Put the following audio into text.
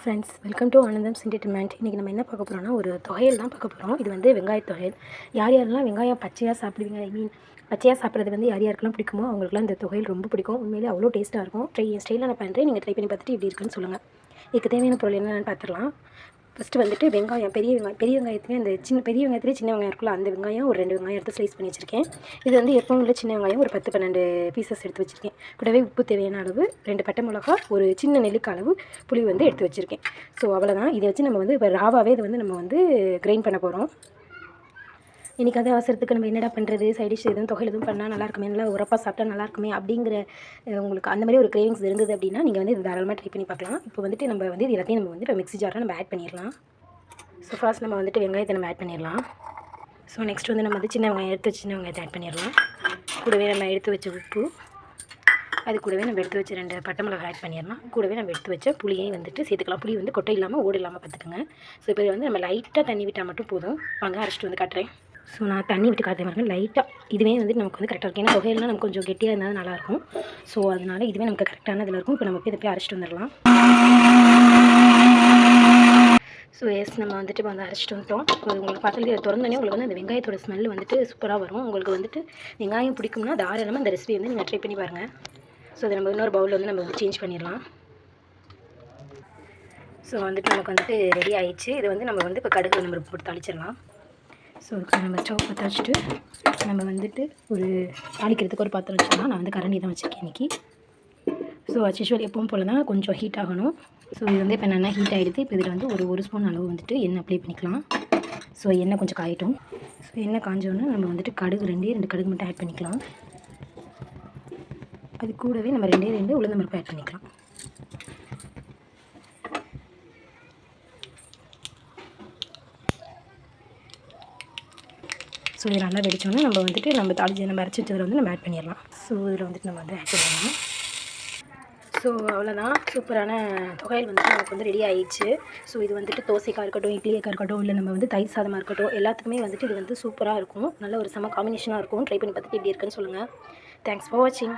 Friends welcome to Anandham sentiment இன்றைக்கி நம்ம என்ன பார்க்க போகிறோம்னா ஒரு தொகையல் தான் பார்க்க போகிறோம் இது வந்து வெங்காய தொகையல். யார் யாரெல்லாம் வெங்காயம் பச்சையாக சாப்பிடுவீங்க? ஐ மீன் பச்சையாக சாப்பிட்றது வந்து யார் யாருக்கெல்லாம் பிடிக்குமோ அவங்களுக்குலாம் இந்த தொகையில் ரொம்ப பிடிக்கும். உண்மையிலே அவ்வளோ டேஸ்ட்டாக இருக்கும். ட்ரை என் ஸ்டைலில் நான் பண்ணுறேன் நீங்கள் ட்ரை பண்ணி பார்த்துட்டு இப்படி இருக்குன்னு சொல்லுங்கள் இதுக்கு தேவையான பொருள் என்னென்னு பார்த்துடலாம். ஃபஸ்ட்டு வந்துட்டு வெங்காயம் பெரிய வெங்காயம் பெரிய வெங்காயத்துலேயே அந்த சின்ன பெரிய வெங்காயத்துலேயே சின்ன வெங்காயம் இருக்குல்ல அந்த வெங்காயம் ஒரு ரெண்டு வெங்காயம் எடுத்து ஸ்லைஸ் பண்ணி வச்சுருக்கேன். இது வந்து எப்பவும் உள்ள சின்ன வெங்காயம் ஒரு பத்து பன்னெண்டு பீசஸ் எடுத்து வச்சுருக்கேன். கூடவே உப்பு தேவையான அளவு ரெண்டு பட்டை மிளகா ஒரு சின்ன நெல்லிக்காய் அளவு புளி வந்து எடுத்து வச்சுருக்கேன். ஸோ அவ்வளோதான் இதை வச்சு நம்ம வந்து இப்போ ராவாவே இதை வந்து நம்ம வந்து கிரைண்ட் பண்ண போகிறோம் இன்றைக்கி அது அவசரத்துக்கு நம்ம என்னடா பண்ணுறது சைடிஷ் எதுவும் தொகையில் எதுவும் பண்ணால் நல்லா இருக்குமே நல்லா உரப்பாக சாப்பிட்டா நல்லா இருக்குமே அப்படிங்கிற உங்களுக்கு அந்த மாதிரி ஒரு கிரேவிங்ஸ் இருந்தது அப்படின்னா நீங்கள் வந்து இது தாராளமாக ட்ரை பண்ணி பார்க்கலாம். இப்போ வந்துட்டு நம்ம வந்து இது எல்லாத்தையும் நம்ம வந்து இப்போ மிக்ஸி ஜாரில் நம்ம ஆட் பண்ணிடலாம். ஸோ ஃபர்ஸ்ட் நம்ம வந்துட்டு வெங்காயத்தை நம்ம ஆட் பண்ணிடலாம். ஸோ நெக்ஸ்ட் வந்து நம்ம வந்து சின்ன வெங்காயம் எடுத்து வச்சு சின்ன வெங்காயத்தை ஆட் பண்ணிடலாம். கூடவே நம்ம எடுத்து வச்ச உப்பு. அது கூடவே நம்ம எடுத்து வச்ச ரெண்டு பட்டை மிளகாய் ஆட் பண்ணிடலாம். கூடவே நம்ம எடுத்து வச்ச புளியை வந்துட்டு சேர்த்துக்கலாம். புளி வந்து கொட்டை இல்லாமல் ஓடு இல்லாமல் பார்த்துக்கோங்க. ஸோ இப்போ வந்து நம்ம லைட்டாக தண்ணி விட்டால் மட்டும் போதும். வாங்க அரைச்சிட்டு வந்து காட்டுறேன். ஸோ நான் தண்ணி விட்டு காட்டுற மாதிரி லைட்டாக இதுவே வந்து நமக்கு வந்து கரெக்டாக இருக்கும். ஏன்னா தொகையெல்லாம் நமக்கு கொஞ்சம் கெட்டியாக இருந்தால் நல்லாயிருக்கும் ஸோ அதனால இதுவே நமக்கு கரெக்டான இதில் இருக்கும். இப்போ நம்ம போய் இதை போய் அரைச்சிட்டு வந்துடலாம். ஸோ எஸ் நம்ம வந்துட்டு இப்போ வந்து அரைச்சிட்டு வந்துட்டோம். உங்களுக்கு பார்த்தாலே இதை திறந்தோடனே உங்களுக்கு வந்து அந்த வெங்காயத்தோட ஸ்மெல் வந்துட்டு சூப்பராக வரும். உங்களுக்கு வந்துட்டு வெங்காயம் பிடிக்கும்னா தாராளமாக அந்த ரெசிபி வந்து நீங்கள் ட்ரை பண்ணி பாருங்கள் ஸோ அதை நம்ம இன்னொரு பவுலில் வந்து நம்ம சேஞ்ச் பண்ணிடலாம். ஸோ வந்துட்டு நமக்கு வந்துட்டு ரெடி ஆயிடுச்சு. இது வந்து நம்ம வந்து இப்போ கடுகு நம்ம போட்டு தாளிச்சிடலாம் ஸோ அதுக்கு நம்ம ஸ்டவ் பற்ற வச்சுட்டு நம்ம வந்துட்டு ஒரு தாளிக்கிறதுக்கு ஒரு பாத்திரம் வச்சுக்கலாம் நான் வந்து கரண்டி தான் வச்சுருக்கேன் இன்றைக்கி ஸோ அச்சுவல் எப்பவும் போல் தான் கொஞ்சம் ஹீட் ஆகணும். ஸோ இது வந்து இப்போ நல்லா ஹீட் ஆகிடுது இப்போ இதில் வந்து ஒரு ஒரு ஸ்பூன் அளவு வந்துட்டு எண்ணெய் அப்ளை பண்ணிக்கலாம். ஸோ எண்ணெய் கொஞ்சம் காயட்டும். ஸோ எண்ணெய் காஞ்சோன்னே நம்ம வந்துட்டு கடுகு ரெண்டே ரெண்டு கடுகு மட்டும் ஆட் பண்ணிக்கலாம். அது கூடவே நம்ம ரெண்டே ரெண்டு உளுந்தம்பருப்பு ஆட் பண்ணிக்கலாம். ஸோ இது நல்லா வெடிச்சோன்னே நம்ம வந்துட்டு நம்ம தாளிச்சு நம்ம அரைச்சி வச்சதில் வந்து நம்ம ஆட் பண்ணிடலாம். ஸோ இதில் வந்துட்டு நம்ம வந்து ஆட் பண்ணலாம். ஸோ அவ்வளோதான் சூப்பரான தொகையில் வந்து நமக்கு வந்து ரெடி ஆயிடுச்சு. ஸோ இது வந்துட்டு தோசைக்காக இருக்கட்டும் இட்லியக்காக இருக்கட்டும் இல்லை நம்ம வந்து தயிர் சாதமாக இருக்கட்டும் எல்லாத்துக்குமே வந்துட்டு இது வந்து சூப்பராக இருக்கும். நல்ல ஒரு செம காம்பினேஷனாக இருக்கும். ட்ரை பண்ணி பார்த்துட்டு எப்படி இருக்குன்னு சொல்லுங்கள் தேங்க்ஸ் ஃபார் வாட்சிங்